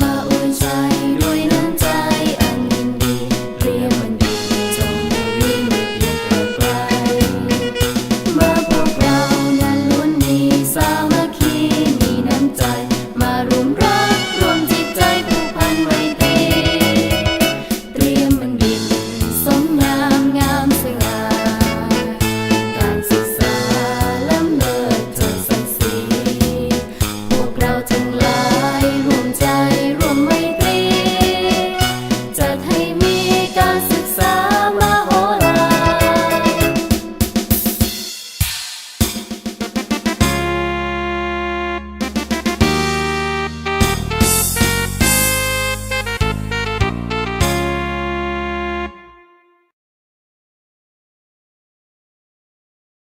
มาอุ่นใจ